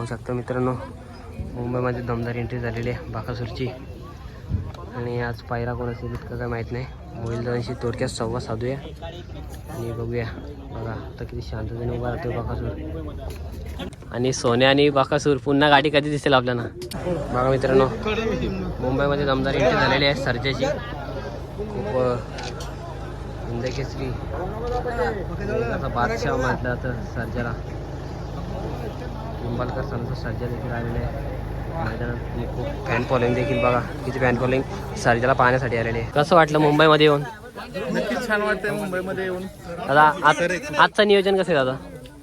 पाहू शकता मित्रांनो. मुंबईमध्ये दमदार एंट्री झालेली आहे बाकासूरची. आणि आज पायरा कोण असेल इतकं काय माहीत नाही. मोबाईल दादांशी थोडक्यात संवाद साधूया. आणि बघूया. बघा आता किती शांततेने उभा राहतो बाकासूर. आणि सोन्या आणि बाकासूर पुन्हा गाडी कधी दिसेल आपल्याला? बघा मित्रांनो मुंबईमध्ये दमदार एंट्री झालेली आहे सर्जाची. खूप हिंदकेसरी बादशाह म्हटलं तर सर्जाला. निंबाळकर संत सर्जा देखील आलेले मैदानात खूप फॅन फॉलोइंग देखील बघा. किती फॅन फॉलोइंग सर्जाला पाहण्यासाठी आलेले आहे. कसं वाटलं मुंबईमध्ये येऊन? नक्कीच छान वाटतंय मुंबईमध्ये येऊन. दादा आज आजचं नियोजन कसं आहे दादा?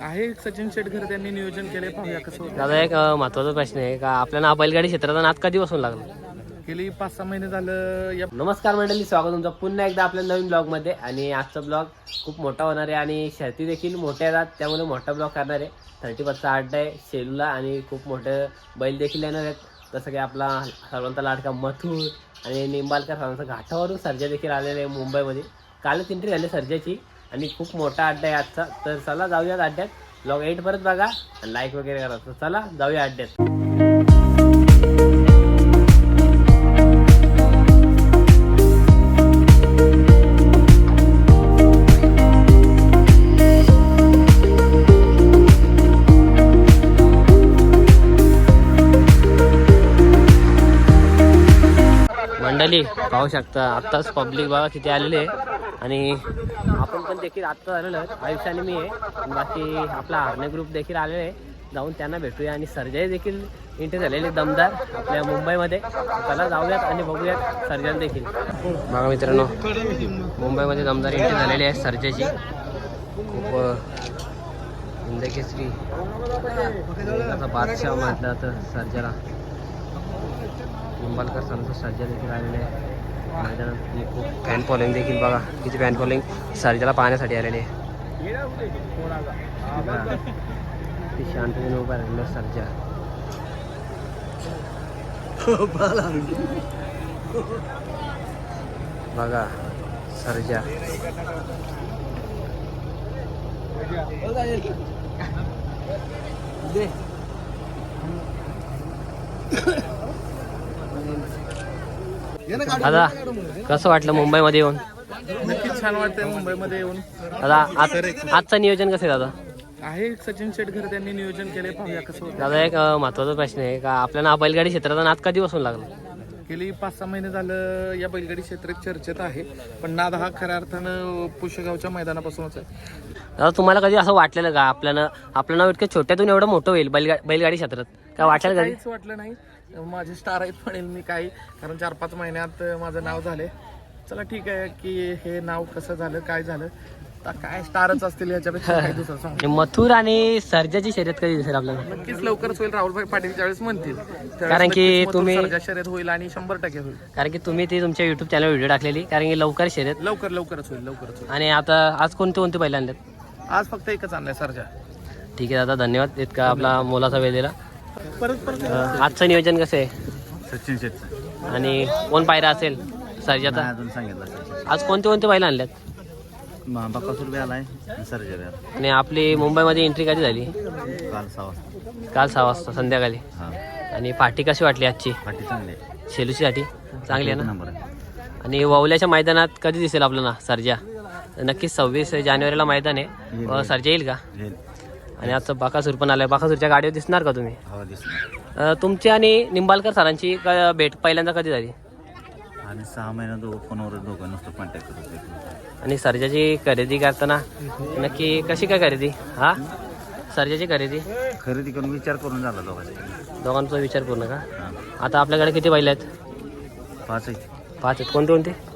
आहे सचिन शेटकर त्यांनी नियोजन केले पाहूया कसं होतं. दादा एक अ, महत्त्वाचा प्रश्न आहे का? आपल्याला हा बैलगाडी क्षेत्राचा नाद कधीपासून लागला? गेली पाच सहा महिने झालं या नमस्कार मंडळी स्वागत तुमचं पुन्हा एकदा आपल्या नवीन ब्लॉगमध्ये. आणि आजचा ब्लॉग खूप मोठा होणार आहे आणि शर्ती देखील मोठ्या येतात त्यामुळे मोठा ब्लॉग करणार आहे. थर्टी पाचचा अड्डा आहे शेलूला आणि खूप मोठे बैल देखील येणार आहेत. जसं की आपला सर्वांचा लाडका मथुर आणि निंबालकर सर्वांचा घाटावरून सर्जा देखील आलेले आहे मुंबईमध्ये. कालच एंट्री झाली सर्जाची आणि खूप मोठा अड्डा आहे आजचा. तर चला जाऊयात अड्ड्यात. ब्लॉग एट परत बघा आणि लाईक वगैरे करा. तर चला जाऊया अड्ड्यात. मंडळी पाहू शकता. आत्ताच पब्लिक बाबा तिथे आलेले आहे. आणि आपण पण देखील आत्ता आलेलो आहे आयुष्य आणि मी आहे. बाकी आपला आर्ने ग्रुप देखील आलेले आहे. जाऊन त्यांना भेटूया. आणि सर्जाई देखील इंटर झालेले दमदार. आपल्या मुंबईमध्ये. त्याला जाऊयात आणि बघूयात सर्जन देखील. बघा मित्रांनो. मुंबईमध्ये दमदार इंटर झालेली आहे सर्जेची. खूप हिंदकेसरी. आता बादशाह म्हटलं तर सर्जाला निंबाळकर संत सर्जा देखील आलेले आहे मैदानात आणि खूप फॅन फॉलोइंग देखील बघा किती फॅन फॉलोइंग सर्जाला पाहण्यासाठी आलेले आहे बघा, किती शांततेने उभा राहिलेला सर्जा बघा सर्जा दादा कसं वाटलं मुंबईमध्ये येऊन? नक्कीच छान वाटतंय मुंबईमध्ये येऊन. दादा आज आजचं नियोजन कसं आहे दादा? आहे सचिन शेटकर त्यांनी नियोजन केले पाहूया कसं होतं दादा एक अ, महत्त्वाचा प्रश्न आहे का आपल्याला हा बैलगाडी क्षेत्राचा नाद कधीपासून लागला? गेली पाच सहा महिने झालं या बैलगाडी क्षेत्रात चर्चेत आहे पण नाद हा खऱ्या अर्थानं पुष्यगावच्या मैदानापासूनच आहे. दादा तुम्हाला कधी असं वाटलेलं का आपल्याला आपलं नाव इतकं छोट्यातून एवढं मोठं होईल बैलगा बैलगाडी क्षेत्रात? काय वाटलं कधी? काहीच वाटलं नाही. माझे स्टार आहेत म्हणेल मी काही. कारण चार पाच महिन्यात माझं नाव झाले. चला ठीक आहे की हे नाव कसं झालं काय झालं? आता काय स्टारच असतील याच्यापेक्षा दुसरं सांग. मथुर आणि सर्जाची शर्यत कधी दिसेल आपल्याला? नक्कीच लवकरच होईल राहुलभाई पाटील ज्यावेळेस म्हणतील. त्यावेळेस कारण की नक्कीच मथुर तुम्ही- सर्जा शर्यत होईल आणि शंभर टक्के होईल. कारण की तुम्ही ती तुमच्या युट्यूब चॅनल व्हिडिओ टाकलेली कारण की लवकर शर्यत. लवकर लवकरच होईल लवकरच होईल. आणि आता आज कोणते कोणते बैल आणलेत आज फक्त एकच आणलाय सर्जा. ठीक आहे दादा धन्यवाद इतका आपला मोलाचा वेळ दिला. आजचं नियोजन कसं आहे? सचिन शेटचं. आणि कोण पायरा असेल? सर्जाचा अजून सांगितलं आज कोणते कोणते बैल आणल्यात? बकासूर बी आलाय सर्जा बी आला आणि आपली मुंबईमध्ये एंट्री कधी झाली? काल सहा वाजता. काल सहा वाजता संध्याकाळी. हा. आणि पार्टी कशी वाटली आजची? पाठी चांगली आहे. शेलूची साठी चांगली आहे ना? नंबर आहे. आणि वावल्याच्या मैदानात कधी दिसेल आपल्याला सर्जा? नक्कीच सव्वीस जानेवारीला मैदान आहे. अ, सर्जा येईल का? येईल. आणि आजचं बाकासूर पण आलाय. बाकासूरच्या गाडीवर दिसणार का तुम्ही? दिसणार. अ, तुमची आणि निंबाळकर सरांची क- भेट पहिल्यांदा कधी झाली? आणि सहा महिना दोघं फोनवर दोघं नुसतं कॉन्टॅक्ट करत होते. आणि सर्जाची खरेदी करताना नक्की कशी काय खरेदी? हा? सर्जाची खरेदी? खरेदी करून विचार करून झाला दोघांचा. दोघांचा विचार पूर्ण का? हा. आता आपल्याकडे किती बैल आहेत? पाच आहेत. पाच आहेत. कोणते कोणते?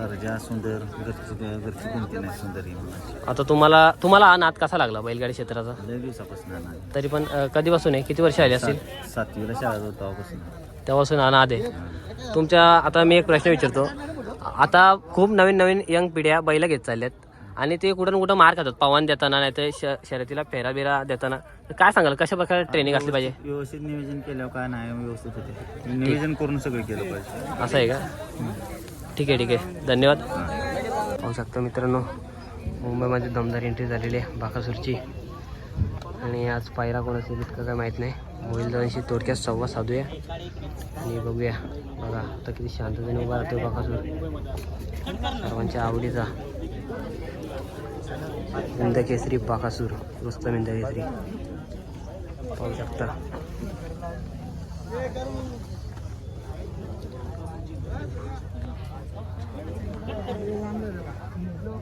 सर्जा सुंदर घरची घरची कोणती नाही सुंदर ही म्हणून. आता तुम्हाला तुम्हाला हा नाद कसा लागला बैलगाडी क्षेत्राचा? लय दिवसापासून. तरी पण अ, कधीपासून आहे? किती वर्ष आली असतील? सात- सातवीला शाळा होता तेव्हापासून. तेव्हापासून हा नाद आहे. तुमच्या आता मी एक प्रश्न विचारतो. आता खूप नवीन नवीन यंग पिढ्या बैल घेत चालल्यात. आणि ते कुठं ना कुठं मार खातात. पवन देताना नाही तर श शर्यतीला फेरा बिरा देताना. तर काय सांगाल? कशा प्रकारे ट्रेनिंग असली पाहिजे? व्यवस्थित नियोजन केल्यावर काय नाही व्यवस्थित होते. नियोजन करून सगळं केलं पाहिजे. असं आहे का? ठीक आहे ठीक आहे. धन्यवाद. पाहू शकता मित्रांनो मुंबईमध्ये दमदार एंट्री झालेली आहे बाकासूरची. आणि आज पायरा कोण असेल इतकं काय माहीत नाही. मोबाईल दोनशे थोडक्यात संवाद साधूया. आणि बघूया बघा आता किती शांततेने उभा राहतो बाकासूर. सर्वांच्या आवडीचा. इंदकेसरी बाकासूर. मस्त मिंद केसरी. पाहू शकता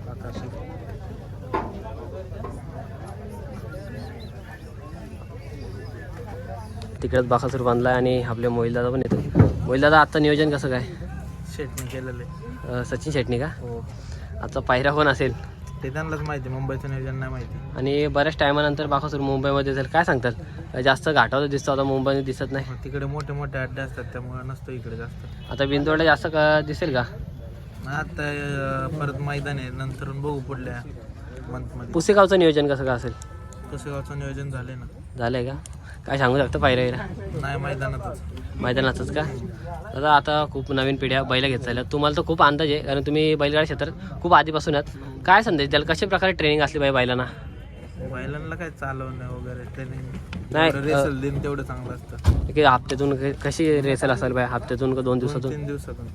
बाकासूर तिकडच बाकासूर बांधला आणि आपले मोहिल दादा पण येतो मोहिल दादा आजचं नियोजन कसं काय? शेटने केलेलं आहे. सचिन शेटणी का? हो. आजचा पायरा कोण असेल? ते त्यांनाच माहिती मुंबईचं नियोजन नाही माहिती. आणि बऱ्याच टायमानंतर बाकासूर मुंबईमध्ये असेल. काय सांगतात? जास्त घाटावर दिसतो आता मुंबईमध्ये दिसत नाही. तिकडे मोठे मोठे अड्डे असतात त्यामुळे नसतो इकडे जास्त. आता बिंदोडला जास्त का दिसेल का? आता परत मैदान आहे. नंतर बघू पुढल्या मंथमध्ये पुसेगावचं नियोजन कसं काय असेल? पुसेगावचं नियोजन झाले ना. झालंय का? काय सांगू शकतं पायऱ्या नाही मैदानातच. मैदानाचंच का? दादा आता खूप नवीन पिढ्या बैल घेत चालल्या तुम्हाला तर खूप अंदाज आहे कारण तुम्ही बैलगाडी क्षेत्रात खूप आधीपासून आहात. काय संदेश द्याल? कशा प्रकारे ट्रेनिंग असली पाहिजे बैलांना? बैलांना काय चालवणं वगैरे ट्रेनिंग नाही, रेसल दिन तेवढं चांगलं असतं. की हप्त्यातून कशी रेसल असायला पाहिजे? हप्त्यातून का दोन दोन दिवसातून? तीन दिवसातून.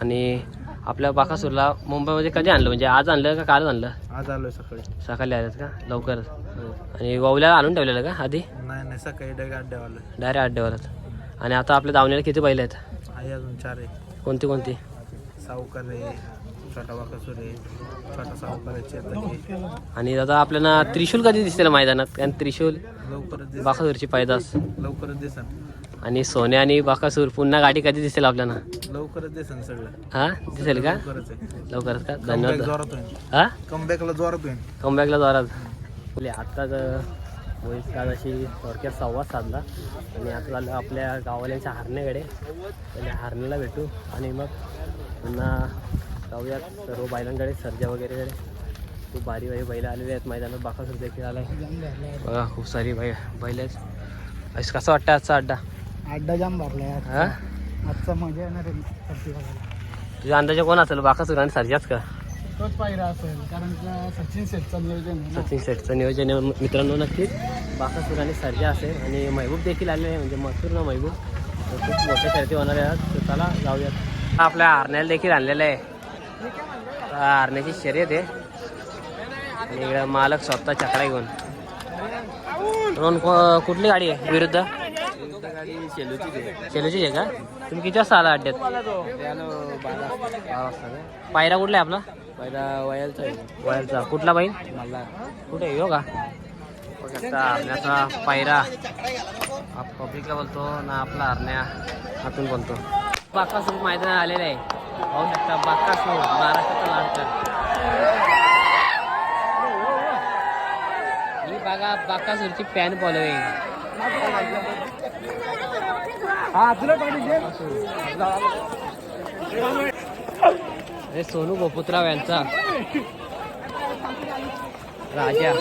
आणि आपल्या बाकासूरला मुंबईमध्ये कधी आणलं? म्हणजे आज आणलं का कालच आणलं? आज आलोय सकाळी. सकाळी आलं का? लवकरच. आणि वावल्याला आणून ठेवलेलं का आधी? नाही नाही सकाळी डायरेक्ट अड्ड्यावर आलोय डायरेक्ट आणि आता आपल्या दावण्याला किती बैल आहेत? आहे अजून चार आहे कोणती कोणती? सावकार आहे छोटा वाकासूर आहे छोटा सावकार आहे चेतक आहे. आणि दादा आपल्याला त्रिशूल कधी दिसेल मैदानात? कारण त्रिशूल लवकरच दिस बाकासूरची पैदास लवकरच दिसन आणि सोने आणि बाकासूर पुन्हा गाडी कधी दिसेल आपल्याला? लवकरच सगळं. हा? दिसेल का? लवकरच आहे. का? धन्यवाद. हा? कमबॅकला जोरात होईल. कमबॅकला जोरात. बोले आत्ताच मोहित काल अशी थोडक्यात संवाद साधला. आणि आता झालं आपल्या गावाल्यांच्या हारण्याकडे. त्या हारण्याला भेटू. आणि मग पुन्हा जाऊयात सर्व बैलांकडे सर्जा वगैरेकडे. खूप भारी भारी बैल आलेले आहेत मैदानात. बाकासूर देखील आलाय. बघा खूप सारी बै बैल आहेत. असं कसं वाटतं आजचा अड्डा? अड्डा जाम भरलाय हा? आजचा मजा येणार आहे तुझ्या अंदाजे कोण असेल? बाकासूर आणि सर्जाच का? तोच पायरा असेल कारण का सचिन शेठचं नियोजन आहे ना. सचिन सेटचं नियोजन आहे. मित्रांनो नक्कीच बाकासूर आणि सर्जा असेल. आणि महबूब देखील आलेले आहे. म्हणजे मथुर ना महबूब. तर खूप मोठ्या शर्ती होणार आहेत तर चला जाऊयात. हा आपल्या आरण्याला देखील आणलेलं आहे. आरण्याची शर्यत आहे. आणि इकडं मालक स्वतः चकडा घेऊन. को- कुठली गाडी आहे? विरुद्ध? शेलूची आहे. का? तुम्ही किती वाजता आला अड्ड्यात? बारा वाजता. का? पायरा कुठला आहे आपला? पहिला वयाचा वयाचा कुठला बाई मला कुठे येऊ का? आता हरण्याचा पायरा. हा पब्लिकला बोलतो ना आपला हरण्या. हातून बोलतो. बाकासूर मैदान आलेलं आहे. पाहू शकता बाकासूर महाराष्ट्राचा लाडकर ही बघा बाकासूरची पॅन फॉलोईंग हे सोनू गोपुत्राव यांचा राजा.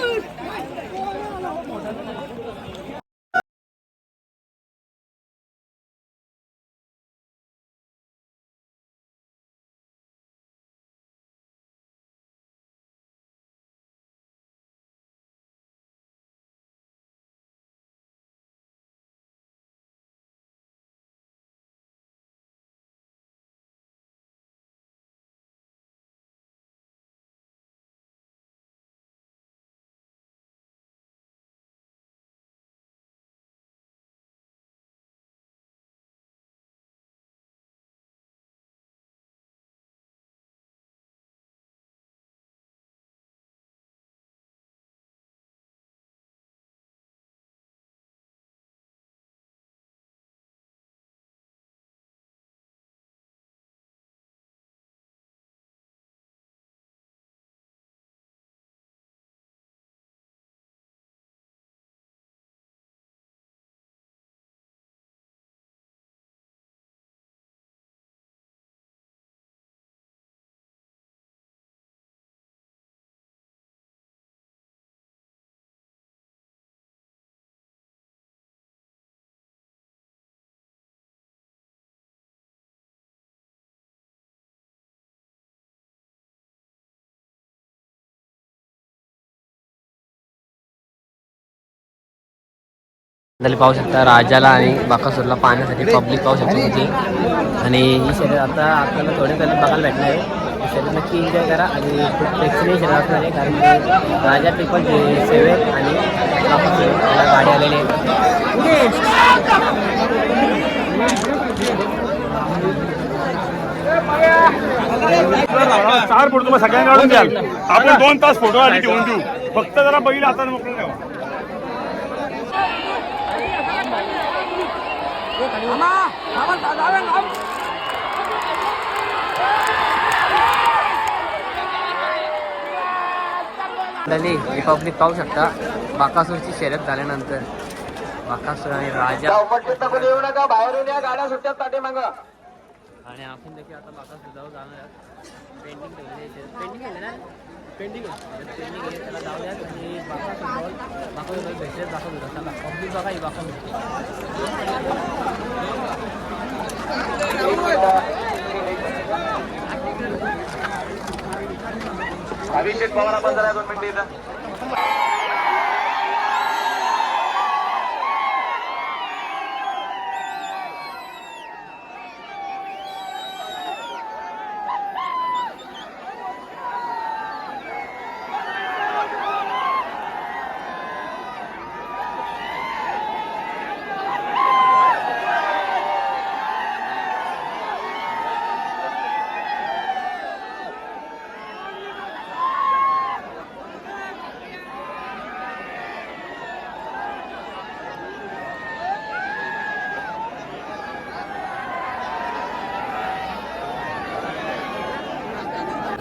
पाहू शकता राजाला आणि बाकासूरला पाहण्यासाठी पब्लिक पाहू शकतो किती आणि ही शरीर आता आपल्याला थोडे पहिले बघायला भेटलं आहे. शरीर नक्की एन्जॉय करा आणि खूप प्रेक्षणीय शरीर असणार आहे कारण की राजा ट्रिपल सेवन आणि बाकासूर याला गाडी आलेली आहे. चार फोटो तुम्हाला सगळ्यांना आपण दोन तास फोटो आले ठेवून देऊ. फक्त जरा बैल आता मोकळं ठेवा झाली ही पब्लिक पाहू शकता बाकासूरची शर्यत झाल्यानंतर. बाकासूर आणि राजा. येऊ नका बाहेरून या गाड्या सुट्ट्यात पाठी मागं आणि आपण देखील आता बाकासूर जाऊ जाणार आहोत. पेंडिंग पेंडिंग आहे. त्याला जाऊयात आणि बाकासूर बाकासूर भेटलेच दाखवतो चला पब्लिक बघा ही अभिषेक पवार आपण जरा दोन मिनिटं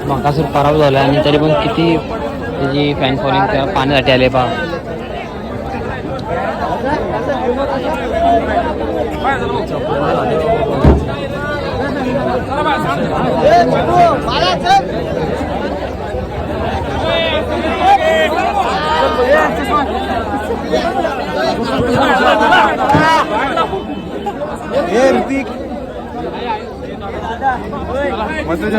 इथं बाकासूर खराब झाला आणि तरी पण किती त्याची फॅन फॉलिंग पाण्यासाठी पाहण्यासाठी आले पहा. बाकासूर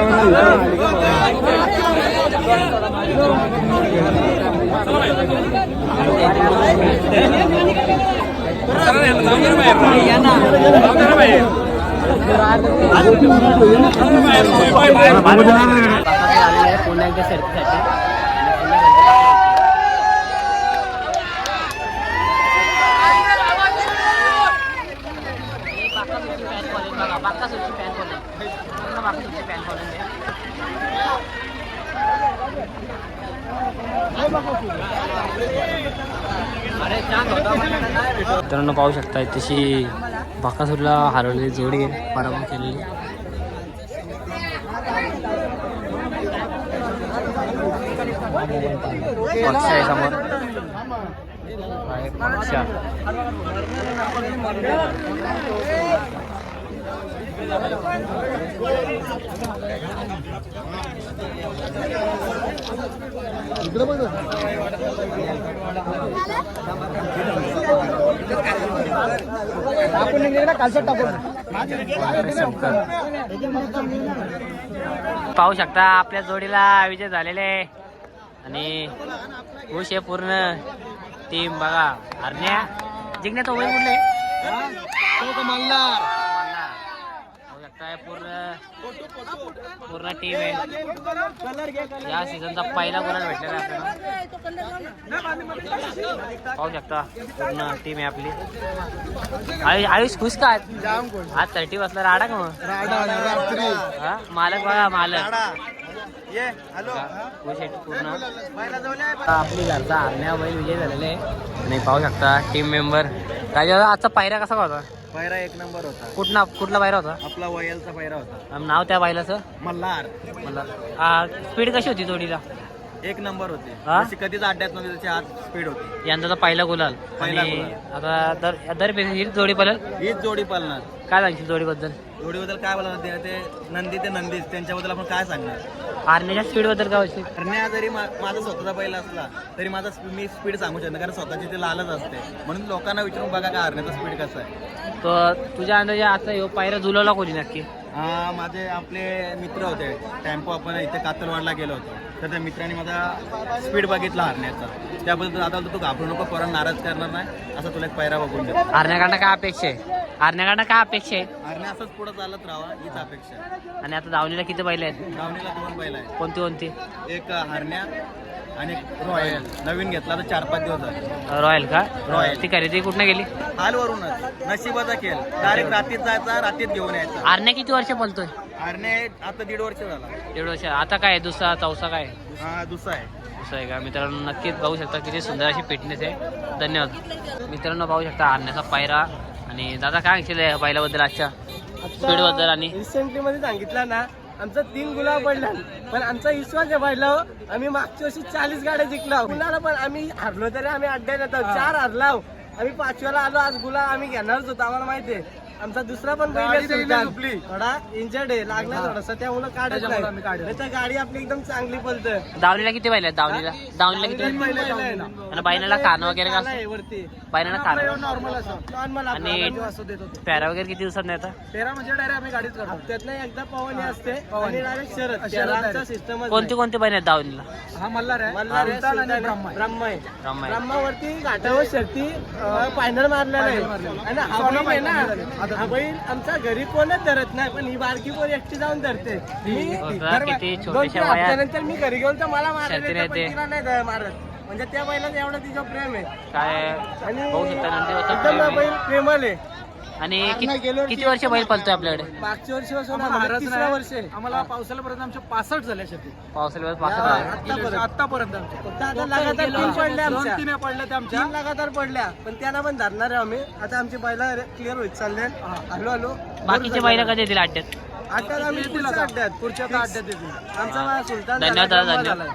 आलेले आहे पुन्हा एकदा शर्यतीसाठी बाकासूरची फॅन फॉलोइंग बघा बाकासूरची फॅन फॉलोइंग पूर्ण बाकासूरची फॅन फॉलोइंग आहे मित्रांनो पाहू शकता तशी बाकासूरला हरवलेली जोडी आहे पराभव केलेली. पक्ष आहे समोर. आहे टाकून पाहू शकता आपल्या जोडीला विजय झालेले आहे. आणि खुश आहे पूर्ण टीम बघा हरण्या जिंकण्याचं वय कुठले मल्हार. शकताय पूर्ण पूर्ण टीम आहे. या सीझनचा पहिला गुलाल भेटलेला आहे आपल्याला? पाहू शकता पूर्ण टीम आहे आपली. आयुष आयुष खुश का? आज? थर्टी बसला राडा का मग? हा? मालक बघा मालक. आपली घरचा हरण्या बैल विजय झालेले आहे. आणि पाहू शकता टीम मेंबर राजा आजचा पायरा कसा होता? पायरा एक नंबर होता. कुठला कुठला पायरा होता? आपला वयलचा पायरा होता. नाव त्या बैलाचं मल्हार. मला स्पीड कशी होती जोडीला? एक नंबर होती. हा? कधीच अड्ड्यात नव्हती त्याची आज स्पीड होती. यंदाचा पहिला गुलाल. पहिला आणि गुलाल. आता दर दर हीच जोडी पडेल हीच जोडी पालणार काय सांगशील जोडीबद्दल? जोडीबद्दल काय बोलणार ते? ते नंदी ते नंदीच. त्यांच्याबद्दल आपण काय सांगणार? हारण्याच्या स्पीडबद्दल काय होईल? हरण्या जरी मा- माझा स्वतःचा बैल असला तरी माझा स्पी- मी स्पीड सांगू शकतो कारण स्वतःची ते लालच असते. म्हणून लोकांना विचारून बघा का हरण्याचा स्पीड कसा आहे. तर तुझ्या अंदाजे आता ह्यो पायरा जुलवला कोणी नक्की? हा, माझे आपले मित्र होते. टेम्पो आपण इथे कातलवाडला गेलो होतो. तर त्या मित्राने माझा स्पीड बघितला हरण्याचा त्याबद्दल आता तू घाबरू नको परत नाराज करणार नाही. असं तुला एक पैरा बघून देतो. हरण्याकडनं काय अपेक्षा आहे? हरण्याकडनं काय अपेक्षा आहे? हरण्या असंच पुढे चालत राहावा हीच अपेक्षा आहे. आणि आता दावणीला किती बैल आहेत? धावणीला दोन बैल आहे कोणती कोणती? एक हरण्या आणि एक रॉयल. नवीन घेतला तर चार पाच दिवस झाले रॉयल का? रॉयल. ती खरेदी कुठनं गेली हालवरूनच. नशिबाचा खेळ. डायरेक्ट रात्रीत जायचा रात्रीत घेऊन यायचा. हरण्या किती वर्ष पलतोय हरण्या आता दीड वर्ष झाला. दीड वर्ष. आता काय आहे? दुसरा चौसा काय आहे? हा दुसरा आहे. असं आहे का? मित्रांनो नक्कीच बघू शकता किती सुंदर अशी फिटनेस आहे. धन्यवाद. मित्रांनो पाहू शकता हरण्याचा पायरा आणि दादा काय सांगशील या बैलाबद्दल आजच्या स्पीडबद्दल आणि? रिसेंटली मध्ये सांगितलं ना आमचा तीन गुलाब पडला. पण आमचा विश्वास आहे पहिला आम्ही मागच्या वर्षी चाळीस गाड्या जिंकला कुणाला पण आम्ही हरलो तरी आम्ही अड्ड्यात येतो. चार हरला आम्ही पाचव्याला आलो आज गुलाब आम्ही घेणारच होतो आम्हाला माहिती आहे. आमचा दुसरा पण बैल सुलतान. थोडा इंजर्ड आहे लागला थोडासा. त्यामुळे काढत नाही. नाही तर गाडी आपली एकदम चांगली पलतोय. दावणीला किती बैल आहेत? दावणीला दावणीला किती. आणि बैलाला कान वगैरे कान का वरती. बैलाला कान नॉर्मल असं. नॉर्मल आणि पॅरा वगैरे किती दिवसात नाही आता तेरा म्हणजे डायरेक्ट आम्ही गाडीत करतो. हप्त्यातनं एकदा पवनी असते. आणि डायरेक्ट शरद. शहराचा सिस्टम कोणती कोणती बैल आहेत दावणीला? हा मल्हार आहे. मल्हार आहे, ब्रह्मा आहे. ब्रह्मावरती घाटावर शर्ती फायनल मारलेला आणि हा आहे ना हा बैल आमच्या घरी कोणच धरत नाही पण ही बारकी पोर एकटी जाऊन धरते मी बघा दर- किती दोन छोट्याशा तीन वयात हप्त्यानंतर मी घरी गेलो तर मला येतं. तिला नाही मारत म्हणजे त्या बैलाचं एवढं तिचं प्रेम आहे काय आणि नंतर होतं एकदम प्रेम. बैल प्रेमल आहे आणि किती किती वर्ष बैल पलतोय आपल्याकडे? मागच्या वर्षी पासून आम्हाला तिसरं वर्ष. आहे आम्हाला पावसाळ्यापर्यंत आमच्या पासष्ट झाल्या शेती पावसाळ्यात पासष्ट आहे. आतापर्यंत. आतापर्यंत फक्त आता लगातार तीन पडल्या आमच्या. तीन पडल्या त्या आमच्या. तीन लगातार पडल्या. पण त्यांना पण धरणार आहे आम्ही. आता आमची बैला क्लिअर होत चालले हॅलो हॅलो बाकीचे बैल कधी येतील अड्ड्यात आता आम्ही पुढच्या अड्ड्यात पुढच्या अड्ड्यात येतील. आमचा सुलतान धन्यवाद दादा.